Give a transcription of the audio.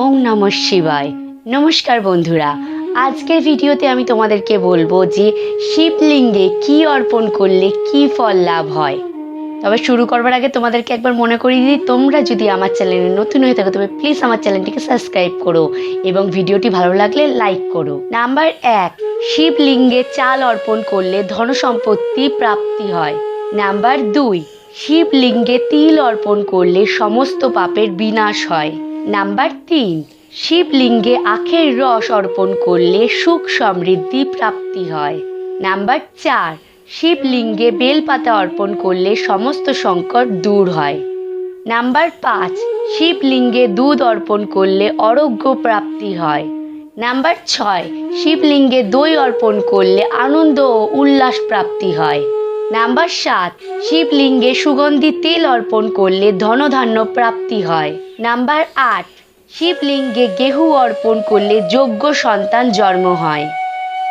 ওম নম শিবায়। নমস্কার বন্ধুরা, আজকের ভিডিওতে আমি তোমাদেরকে বলব যে শিবলিঙ্গে কি অর্পণ করলে কি ফল লাভ হয়। তবে শুরু করবার আগে তোমাদেরকে একবার মনে করিয়ে দিই, তোমরা যদি আমার চ্যানেলে নতুন হয়ে থাকো, তবে প্লিজ আমার চ্যানেলটিকে সাবস্ক্রাইব করো এবং ভিডিওটি ভালো লাগলে লাইক করো। নাম্বার এক, শিবলিঙ্গে চাল অর্পণ করলে ধন সম্পত্তি প্রাপ্তি হয়। নাম্বার দুই, শিবলিঙ্গে তিল অর্পণ করলে সমস্ত পাপের বিনাশ হয়। নাম্বার তিন, শিবলিঙ্গে আখের রস অর্পণ করলে সুখ সমৃদ্ধি প্রাপ্তি হয়। নাম্বার চার, শিবলিঙ্গে বেলপাতা অর্পণ করলে সমস্ত সংকট দূর হয়। নাম্বার পাঁচ, শিবলিঙ্গে দুধ অর্পণ করলে অরোগ্য প্রাপ্তি হয়। নাম্বার ছয়, শিবলিঙ্গে দই অর্পণ করলে আনন্দ ও উল্লাস প্রাপ্তি হয়। নাম্বার সাত, শিবলিঙ্গে সুগন্ধি তেল অর্পণ করলে ধনধান্য প্রাপ্তি হয়। নাম্বার আট, শিবলিঙ্গে গেহু অর্পণ করলে যোগ্য সন্তান জন্ম হয়।